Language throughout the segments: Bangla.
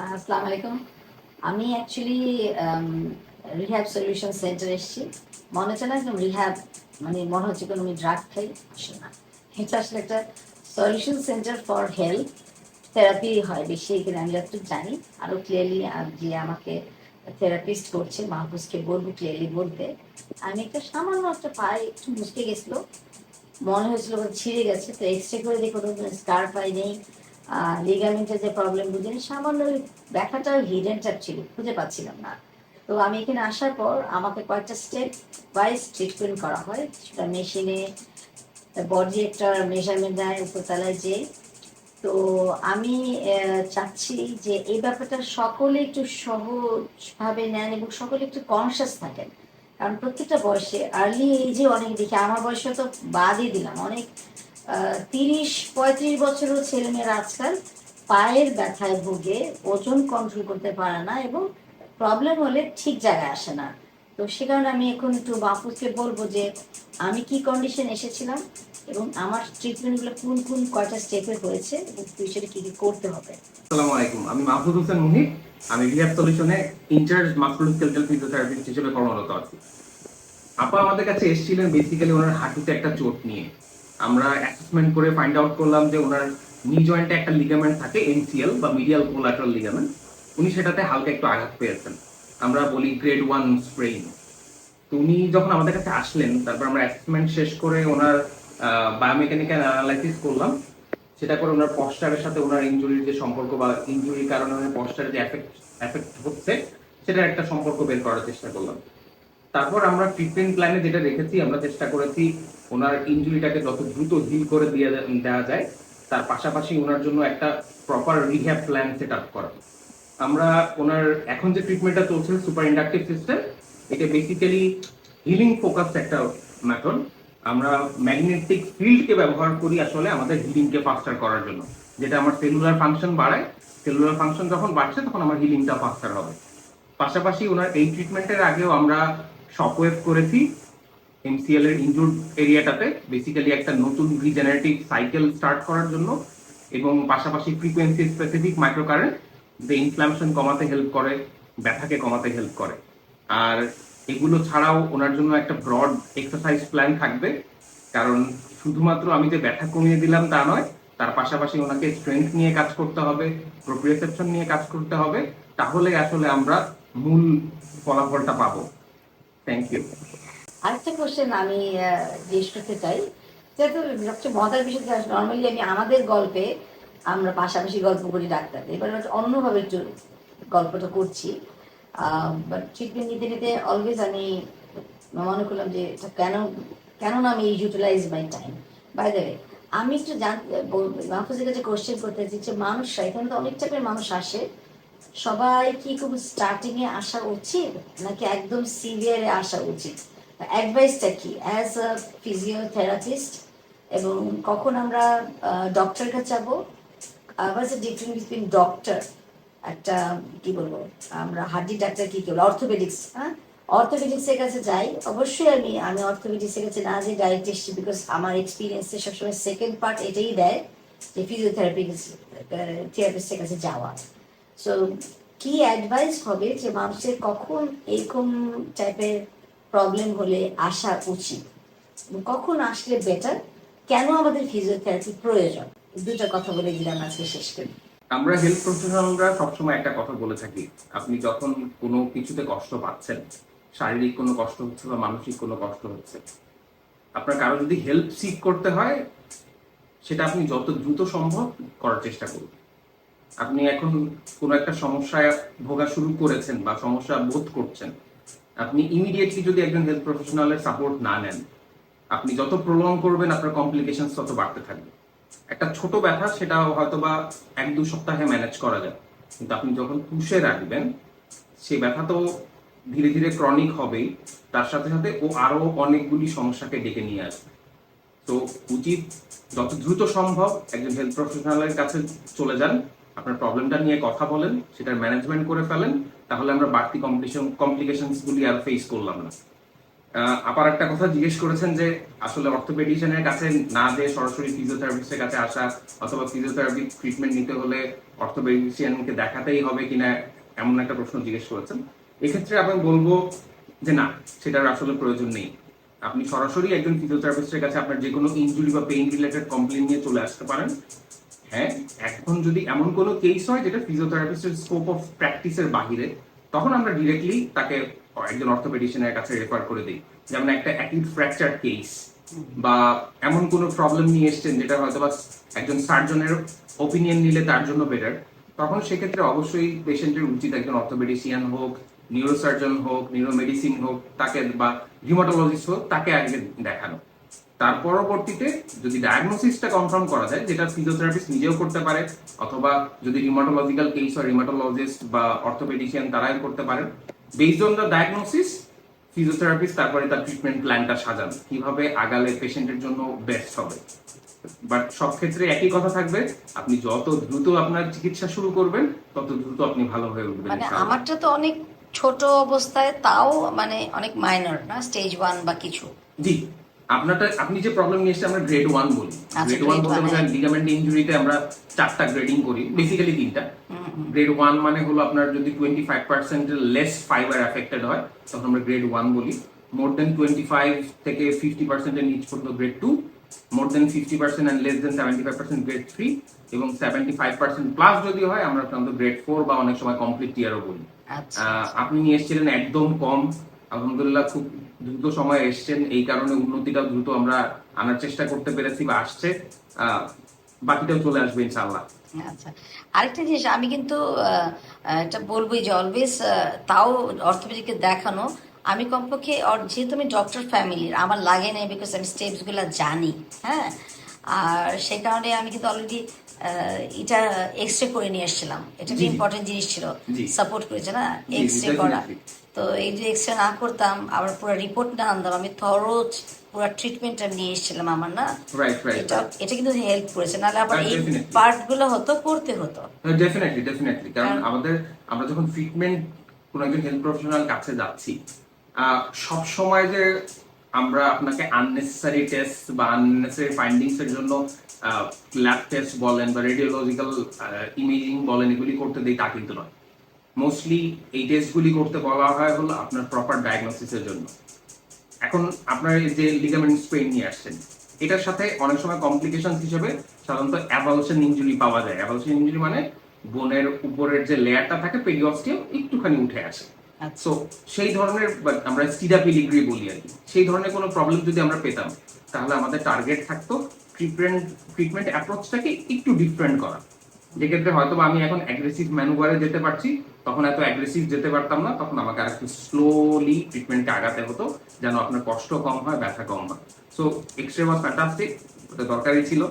আসসালামু আলাইকুম। আমি অ্যাকচুয়ালি রিহ্যাব সলিউশন সেন্টার এসেছি। মনে হচ্ছে না একদম রিহ্যাব মানে মনে হচ্ছে কোনো আমি ড্রাগ খাই না। এটা আসলে একটা solution centre for health therapy হয় বেশি, এখানে আমি যতটুকু জানি। আরও ক্লিয়ারলি যে আমাকে থেরাপিস্ট করছে, মাহফুজকে বলব ক্লিয়ারলি বলতে। আমি একটা সামান্য একটা পায়ে একটু মুসকে গেছিল। মনে হয়েছিল ছিঁড়ে গেছে, তো এক্স রে করে দেখো স্কার পাই নেই লিগামেন্টের যে প্রবলেম বুঝিনি সামান্য ওই ব্যথাটা হিডেনটা ছিল, খুঁজে পাচ্ছিলাম না। তো আমি এখানে আসার পর আমাকে কয়েকটা স্টেপ ওয়াইজ ট্রিটমেন্ট করা হয়। সেটা মেশিনে বডি একটা মেজারমেন্ট দেয়, উপরতলায় যে। তো আমি চাচ্ছি যে এই ব্যাপারটা সকলে একটু সহজভাবে নেন এবং সকলে একটু কনসিয়াস থাকেন। কারণ প্রত্যেকটা বয়সে আর্লি এই যে অনেক দেখি, আমার বয়সে তো বাদই দিলাম, অনেক তিরিশ, পঁয়ত্রিশ বছরের ছেলেমেয়েরা আজকাল পায়ের ব্যথায় ভুগে, ওজন কন্ট্রোল করতে পারে না এবং প্রবলেম হলে ঠিক জায়গায় আসে না। তো সে কারণে আমি এখন একটু বাপুকে বলব যে, আমি কি কন্ডিশন এসেছিলাম এবং আমার ট্রিটমেন্টগুলো কোন কোন কয়টা স্টেপে হয়েছে এবং ফিউচারে কি কি করতে হবে? আসসালামু আলাইকুম। আমি মাহফুজ হোসেন মুহিত আমি রিহ্যাব সলিউশনে ইনচার্জ মাসকুলোস্কেলেটাল ফিজিওথেরাপিস্ট হিসেবে কর্মরত আছি। আপা আমাদের কাছে এসেছিলেন বেসিক্যালি ওনার হাঁটুতে একটা চোট নিয়ে। আমরা অ্যাসেসমেন্ট করে ফাইন্ড আউট করলাম যে ওনার নি জয়েন্টে একটা লিগামেন্ট থাকে এনসিএল বা মিডিয়াল কোলাটারাল লিগামেন্ট উনি সেটাতে হালকা একটু আঘাত পেয়েছেন। আমরা বলি গ্রেড ওয়ান স্প্রেইন তো উনি যখন আমাদের কাছে আসলেন, তারপর আমরা অ্যাসেসমেন্ট শেষ করে ওনার বায়োমেকানিক্যাল অ্যানালাইসিস করলাম। সেটা করে ওনার পশ্চারের সাথে ওনার ইঞ্জুরির যে সম্পর্ক বা ইনজুরির কারণে ওনার পশ্চারের যে এফেক্ট এফেক্ট হচ্ছে, সেটার একটা সম্পর্ক বের করার চেষ্টা করলাম। তারপর আমরা ট্রিটমেন্ট প্ল্যানে যেটা রেখেছি, আমরা চেষ্টা করেছি ওনার ইনজুরিটাকে যত দ্রুত হিল করে দিয়ে দেওয়া যায়, তার পাশাপাশি ওনার জন্য একটা proper rehab plan set up করা। আমরা ওনার এখন যে ট্রিটমেন্টটা চলছে সুপার ইন্ডাকটিভ সিস্টেম এটা বেসিক্যালি হিলিং ফোকাসড একটা মেথড আমরা ম্যাগনেটিক ফিল্ডকে ব্যবহার করি আসলে আমাদের হিলিংকে ফাস্টার করার জন্য। যেটা আমার সেলুলার ফাংশন বাড়ায় সেলুলার ফাংশন যখন বাড়ছে, তখন আমার হিলিংটা ফাস্টার হবে। পাশাপাশি ওনার এই ট্রিটমেন্টের আগেও আমরা শকওয়েভ করেছি এমসিএল এর ইনজুর এরিয়াটাতে বেসিক্যালি একটা নতুন রিজেনারেটিভ সাইকেল স্টার্ট করার জন্য এবং পাশাপাশি ফ্রিকোয়েন্সি স্পেসিফিক মাইক্রোকারেন্ট যে ইনফ্লামেশন কমাতে হেল্প করে, ব্যথাকে কমাতে হেল্প করে। আর এগুলো ছাড়াও ওনার জন্য একটা ব্রড এক্সারসাইজ প্ল্যান থাকবে, কারণ শুধুমাত্র আমি যে ব্যথা কমিয়ে দিলাম তা নয়, তার পাশাপাশি ওনাকে স্ট্রেংথ নিয়ে কাজ করতে হবে প্রোপ্রিয়েসেপশন নিয়ে কাজ করতে হবে, তাহলে আসলে আমরা মূল ফলাফলটা পাবো। থ্যাংক ইউ আরেকটা কোশ্চেন আমি জিজ্ঞেস করতে চাই। যেহেতু সবচেয়ে মজার বিষয় নর্মালি আমি আমাদের গল্পে আমরা পাশাপাশি গল্প করি ডাক্তার এবার অন্যভাবে গল্পটা করছি। বাট ট্রিটমেন্ট নিতে নিতে অলওয়েজ আমি মনে করলাম যে, এটা কেন কেন না আমি utilise my time by the আমি একটু জানতে মাহফুজের কাছে কোশ্চেন করতে চাই যে মানুষরা এখানে তো অনেক টাইপের মানুষ আসে। সবাই কি খুব স্টার্টিং এ আসা উচিত, নাকি একদম সিভিয়ারে আসা উচিত? অ্যাডভাইসটা কি? অ্যাজ আ ফিজিওথেরাপিস্ট এবং কখন আমরা ডক্টর কাছে যাব? আবার যে ডিফারেন্ট বিটুইন ডক্টর একটা, কি বলব, আমরা হাড্ডি ডাক্তার কি বলব অর্থোপেডিক্স হ্যাঁ? অর্থোপেডিক্সের কাছে যাই, অবশ্যই আমি আমি অর্থোপেডিক্সের কাছে না যে ডাইরেক্ট বিকজ আমার এক্সপিরিয়েন্সে সবসময় সেকেন্ড পার্ট এটাই দেয়, যে ফিজিওথেরাপি থেরাপিস্টের কাছে যাওয়া। সো কি অ্যাডভাইস হবে যে মানুষের কখন এরকম টাইপের প্রবলেম হলে আসা উচিত? কখন আসলে বেটার কেন আমাদের ফিজিওথেরাপি প্রয়োজন? দুটো কথা বলে দিলাম আজকে শেষ করি। আমরা হেলথ প্রফেশনালরা সবসময় একটা কথা বলে থাকি। আপনি যখন কোনো কিছুতে কষ্ট পাচ্ছেন, শারীরিক কোনো কষ্ট হচ্ছে বা মানসিক কোনো কষ্ট হচ্ছে, আপনার কারও যদি হেল্প সিক করতে হয়, সেটা আপনি যত দ্রুত সম্ভব করার চেষ্টা করুন। আপনি এখন কোনো একটা সমস্যায় ভোগা শুরু করেছেন বা সমস্যা বোধ করছেন, আপনি ইমিডিয়েটলি যদি একজন হেলথ প্রফেশনালের সাপোর্ট না নেন, আপনি যত প্রলং করবেন আপনার কমপ্লিকেশন তত বাড়তে থাকবে। একটা ছোট ব্যথা, সেটা হয়তো বা এক দু সপ্তাহে ম্যানেজ করা যায় কিন্তু আপনি যখন পুষে রাখবেন, সেই ব্যথা তো ধীরে ধীরে ক্রনিক হবেই, তার সাথে সাথে ও আরও অনেকগুলি সমস্যাকে ডেকে নিয়ে আসবে। তো উচিত যত দ্রুত সম্ভব একজন হেলথ প্রফেশনালের কাছে চলে যান আপনার প্রবলেমটা নিয়ে কথা বলেন, সেটার ম্যানেজমেন্ট করে ফেলেন, তাহলে আমরা বাড়তি কমপ্লিকেশন কমপ্লিকেশনস গুলি আর ফেস করলাম না। আপার একটা কথা জিজ্ঞেস করেছেন যে, আসলে অর্থোপেডিশিয়ানের কাছে না যে সরাসরি ফিজিওথেরাপিস্টের কাছে আসা, অথবা ফিজিওথেরাপি ট্রিটমেন্ট নিতে হলে অর্থোপেডিশিয়ানকে দেখাতেই হবে কিনা, এমন একটা প্রশ্ন জিজ্ঞেস করেছেন। এক্ষেত্রে আমি বলব যে না, সেটার আসলে প্রয়োজন নেই। আপনি সরাসরি একজন ফিজিওথেরাপিস্টের কাছে আপনার যে কোনো ইনজুরি বা পেইন রিলেটেড কমপ্লেন নিয়ে চলে আসতে পারেন। হ্যাঁ এখন যদি এমন কোনো কেস হয় যেটা ফিজিওথেরাপিস্টের স্কোপ অফ প্র্যাকটিসের বাহিরে, তখন আমরা ডিরেক্টলি তাকে একজন অর্থোপেডিশিয়ানের কাছে রেফার করে দিই। যেমন একটা অ্যাকিউট ফ্র্যাকচার কেস বা এমন কোনো প্রবলেম নিয়ে এসছেন যেটা হয়তো বা একজন সার্জনের ওপিনিয়ন নিলে তার জন্য বেটার তখন সেক্ষেত্রে অবশ্যই পেশেন্টের উচিত একজন অর্থোপেডিশিয়ান হোক নিউরোসার্জন হোক নিউরোমেডিসিন হোক, তাকে বা রিউমাটোলজিস্ট হোক, তাকে আগে দেখানো। তার পরবর্তীতে যদি ডায়াগনোসিসটা কনফার্ম করা যায় যেটা ফিজিওথেরাপিস্ট নিজেও করতে পারে অথবা যদি রিমাটোলজিক্যাল কেস হয় রিমাটোলজিস্ট বা অর্থোপেডিশিয়ান তারাই করতে পারেন। Based on the diagnosis physiotherapist তারপরে তার ট্রিটমেন্ট প্ল্যানটা সাজান কীভাবে আগালে পেশেন্টের জন্য বেস্ট হবে। বাট সব ক্ষেত্রে একই কথা থাকবে আপনি যত দ্রুত আপনার চিকিৎসা শুরু করবেন তত দ্রুত আপনি ভালো হয়ে উঠবেন মানে আমারটা তো অনেক ছোট অবস্থায় তাও মানে অনেক মাইনর না? স্টেজ ওয়ান বা কিছু? জি। আপনারটা আপনি যে প্রবলেম নিয়ে এসেছেন আমরা গ্রেড ওয়ান বলি। আচ্ছা, গ্রেড ওয়ান বলতে হ্যাঁ। লিগামেন্ট ইনজুরিতে আমরা চারটা গ্রেডিং করি বেসিক্যালি তিনটা। গ্রেড ওয়ান মানে হলো আপনার যদি twenty five percent less fibre affected হয় তখন আমরা গ্রেড ওয়ান বলি। মোর দেন টোয়েন্টি ফাইভ থেকে ফিফটি পার্সেন্টের নিচ পর্যন্ত grade two more than fifty percent and less than seventy five percent grade three এবং সেভেন্টি ফাইভ পার্সেন্ট প্লাস যদি হয় আমরা সাধারণত গ্রেড ফোর বা অনেক সময় কমপ্লিট টিয়ারও বলি। আচ্ছা। আপনি নিয়ে এসেছিলেন একদম কম। আলহামদুলিল্লাহ খুব দ্রুত সময়ে এসেছেন এই কারণে উন্নতিটা দ্রুত আমরা আনার চেষ্টা করতে পেরেছি বা আসছে। বাকিটাও চলে আসবে ইনশাআল্লাহ। আচ্ছা আরেকটা জিনিস আমি কিন্তু এটা বলবোই যে অলওয়েজ তাও অর্থোপেডিকে দেখানো আমি কমপক্ষে যেহেতু আমি ডক্টর ফ্যামিলির আমার লাগে নাই বিকজ আমি স্টেপসগুলো জানি হ্যাঁ? আর সেই কারণে আমি কিন্তু অলরেডি এটা এক্স রে করে নিয়ে এসেছিলাম। এটা একটা ইম্পর্টেন্ট জিনিস ছিল। সাপোর্ট করেছে না? এক্স রে করা. তো এই যে এক্স রে না করতাম আবার পুরো রিপোর্ট না আনতাম আমি থরোজ পুরো ট্রিটমেন্টটা নিয়ে এসেছিলাম আমার না? রাইট রাইট এটা এটা কিন্তু হেল্প করেছে নাহলে আবার হ্যাঁ, এই. পার্টগুলো হতো করতে হতো। ডেফিনেটলি ডেফিনেটলি কারণ কারণ- আমাদের আমরা যখন ট্রিটমেন্ট কোনো একজন হেলথ প্রফেশনাল কাছে যাচ্ছি সব সময় যে আমরা আপনাকে আননেসেসারি টেস্ট বা আননেসেসারি ফাইন্ডিংস এর জন্য ল্যাব টেস্ট বলেন বা রেডিওলজিক্যাল ইমেজিং বলেন এগুলি করতে দিই তা কিন্তু নয়। মোস্টলি এই টেস্টগুলি করতে বলা হয় হলো আপনার প্রপার ডায়াগনোসিসের জন্য। এখন আপনার এই যে লিগামেন্ট স্প্রেন নিয়ে আসছেন এটার সাথে অনেক সময় কমপ্লিকেশন হিসেবে সাধারণত অ্যাভালশন ইঞ্জুরি পাওয়া যায়। অ্যাভালশন ইঞ্জুরি মানে বোনের উপরের যে লেয়ারটা থাকে পেরিঅস্টিয়াম একটুখানি উঠে আসে। আচ্ছা। সো সেই ধরনের আমরা স্টিডা পিলিগ্রি বলি আর কি। সেই ধরনের কোনো প্রবলেম যদি আমরা পেতাম তাহলে আমাদের টার্গেট থাকতো ট্রিটমেন্ট ট্রিটমেন্ট অ্যাপ্রোচটাকে একটু ডিফারেন্ট করা। যেক্ষেত্রে হয়তো আমি এখন অ্যাগ্রেসিভ ম্যানুভারে যেতে পারছি তখন এত অ্যাগ্রেসিভ যেতে পারতাম না তখন আমাকে আর একটু স্লোলি ট্রিটমেন্টকে আগাতে হতো যেন আপনার কষ্ট কম হয় ব্যথা কম হয়। সো এক্স রে ওয়াজ ফ্যান্টাস্টিক ওটা দরকারই ছিল।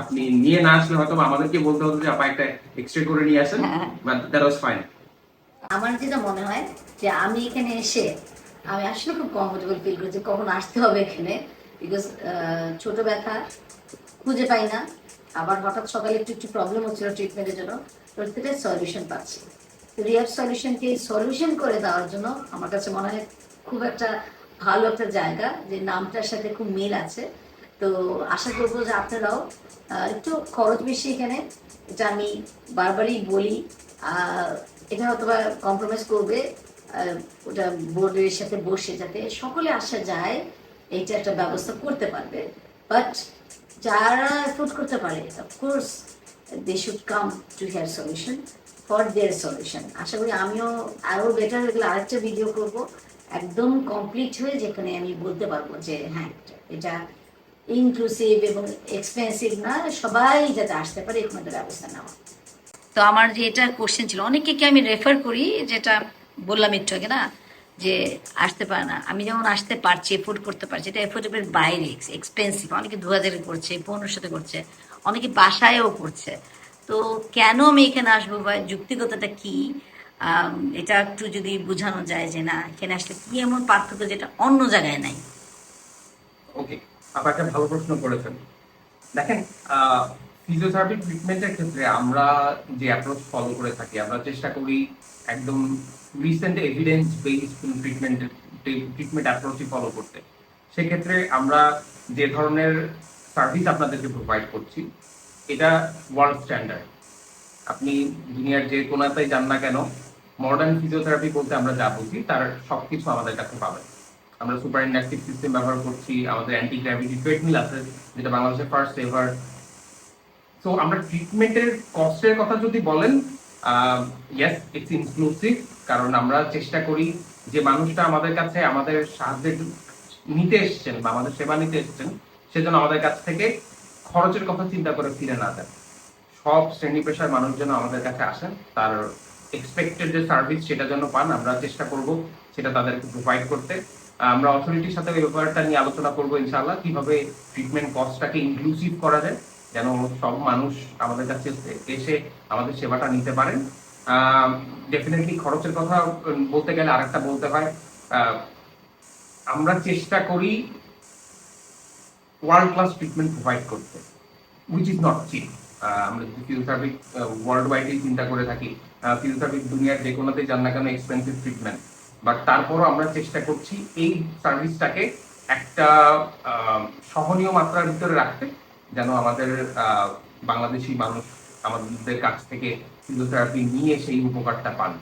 আপনি নিয়ে না আসলে হয়তো আমাদেরকে বলতে হতো যে আপা একটা এক্স রে করে নিয়ে আসেন হ্যাঁ। বাট দ্যাট ওয়াজ ফাইন আমার যেটা মনে হয় যে আমি এখানে এসে আমি আসলে খুব কমফোর্টেবল ফিল করছি কখন আসতে হবে এখানে। বিকজ ছোট ব্যথা খুঁজে পাই না। আবার হঠাৎ সকালে একটু একটু প্রবলেম হচ্ছিল ট্রিটমেন্টের জন্য প্রত্যেকটাই সলিউশন পাচ্ছি। রিয়াব সলিউশনকে সলিউশন করে দেওয়ার জন্য আমার কাছে মনে হয় খুব একটা ভালো একটা জায়গা যে নামটার সাথে খুব মিল আছে। তো আশা করব যে আপনারাও একটু খরচ বেশি এখানে, এটা আমি বারবারই বলি। এটা হয়তো বা কম্প্রোমাইজ করবে ওটা বোর্ডের সাথে বসে যাতে সকলে আসা যায়, এইটা একটা ব্যবস্থা করতে পারবে। বাট যারা এফোর্ড করতে পারে of course they should come to here solution for their solution আশা করি আমিও আরও বেটার হয়ে গেলে আরেকটা ভিডিও করব। একদম কমপ্লিট হয়ে যেখানে আমি বলতে পারব যে হ্যাঁ এটা ইনক্লুসিভ এবং এক্সপেন্সিভ না, সবাই যাতে আসতে পারে এরকম একটা ব্যবস্থা নেওয়া। তো আমার যে এটা কোশ্চেন ছিল, অনেককে কি আমি রেফার করি, যেটা বললাম একটু আগে না, যে আসতে পারে না। আমি যেমন আসতে পারছি এফোর্ড করতে পারছি, এটা এফোর্ডেবল বাইরে এক্সপেন্সিভ অনেকে দু হাজারে করছে, পনেরোশোতে করছে, অনেকে বাসায়ও করছে। তো কেন আমি এখানে আসব বা যুক্তিগতটা কি? এটা একটু যদি বোঝানো যায় যে না, এখানে আসলে কি এমন পার্থক্য যেটা অন্য জায়গায় নাই? ওকে আপনি একটা ভালো প্রশ্ন করেছেন। দেখেন ফিজিওথেরাপি ট্রিটমেন্টের ক্ষেত্রে আমরা যে অ্যাপ্রোচ ফলো করে থাকি, আমরা চেষ্টা করি একদম recent evidence based treatment treatment অ্যাপ্রোচই follow করতে। সেক্ষেত্রে আমরা যে ধরনের সার্ভিস আপনাদেরকে প্রোভাইড করছি এটা ওয়ার্ল্ড স্ট্যান্ডার্ড আপনি দুনিয়ার যে কোনাতেই যান না কেন মডার্ন ফিজিওথেরাপি বলতে আমরা যা বুঝি, তার সবকিছু আমাদের কাছে পাবেন। আমরা সুপার ইন্ডাকটিভ সিস্টেম ব্যবহার করছি, আমাদের অ্যান্টি গ্র্যাভিটি ট্রেডমিল আছে, যেটা বাংলাদেশের ফার্স্ট এভার তো আমরা ট্রিটমেন্টের কস্টের কথা যদি বলেন ইয়েস ইটস ইনক্লুসিভ কারণ আমরা চেষ্টা করি যে মানুষটা আমাদের কাছে আমাদের সাহায্যের নিতে এসছেন বা আমাদের সেবা নিতে এসছেন, সেজন্য আমাদের কাছ থেকে খরচের কথা চিন্তা করে ফিরে না দেন। সব শ্রেণি পেশার মানুষ যেন আমাদের কাছে আসেন, তার এক্সপেক্টেড যে সার্ভিস সেটা যেন পান, আমরা চেষ্টা করব সেটা তাদেরকে প্রোভাইড করতে। আমরা অথরিটির সাথে ওই ব্যাপারটা নিয়ে আলোচনা করব ইনশাআল্লাহ, কীভাবে ট্রিটমেন্ট কস্টটাকে ইনক্লুসিভ করা যায়, যেন সব মানুষ আমাদের কাছে এসে আমাদের সেবাটা নিতে পারেন। ডেফিনেটলি খরচের কথা বলতে গেলে আরেকটা বলতে হয় আমরা চেষ্টা করি ওয়ার্ল্ড ক্লাস ট্রিটমেন্ট প্রোভাইড করতে উইচ ইজ নট চিপ আমরা যদি ফিজিওথেরাপি ওয়ার্ল্ড ওয়াইডই চিন্তা করে থাকি ফিজিওথেরাপি দুনিয়ার যে কোনোতেই যান না কেন এক্সপেন্সিভ ট্রিটমেন্ট বাট তারপরও আমরা চেষ্টা করছি এই সার্ভিসটাকে একটা সহনীয় মাত্রার ভিতরে রাখতে, যেন আমাদের বাংলাদেশি মানুষ আমাদের কাছ থেকে ফিজিওথেরাপি নিয়ে সেই উপকারটা পান।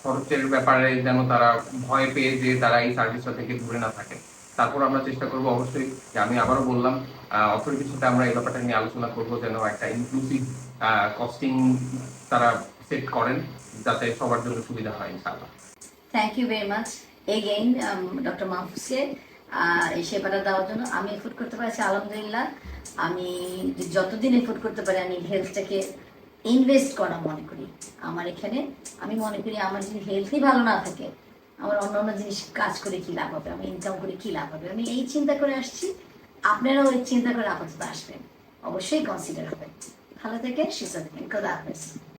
খরচের ব্যাপারে যেন তারা ভয় পেয়ে যে তারা এই সার্ভিসটা থেকে দূরে না থাকে। তারপর আমরা চেষ্টা করব, অবশ্যই যে আমি আবারও বললাম অথরিটির সাথে আমরা এই ব্যাপারটা নিয়ে আলোচনা করব যেন একটা ইনক্লুসিভ কস্টিং তারা সেট করেন যাতে সবার জন্য সুবিধা হয়, ইনশাআল্লাহ। Thank you very much again doctor মাহফুজকে এই সেবাটা দেওয়ার জন্য আমি এফোর্ড করতে পারছি, আলহামদুলিল্লাহ। আমি যতদিন এফোর্ড করতে পারি, আমি হেলথটাকে ইনভেস্ট করা মনে করি। আমার এখানে, আমি মনে করি আমার যদি হেলথই ভালো না থাকে আমার অন্য অন্য জিনিস কাজ করে কি লাভ হবে? আমি ইনকাম করে কি লাভ হবে? আমি এই চিন্তা করে আসছি, আপনারাও ওই চিন্তা করে আপাতত আসবেন। অবশ্যই কনসিডার হবে। ভালো থেকে সুস্থ থাকেন। খোদা হাফেজ।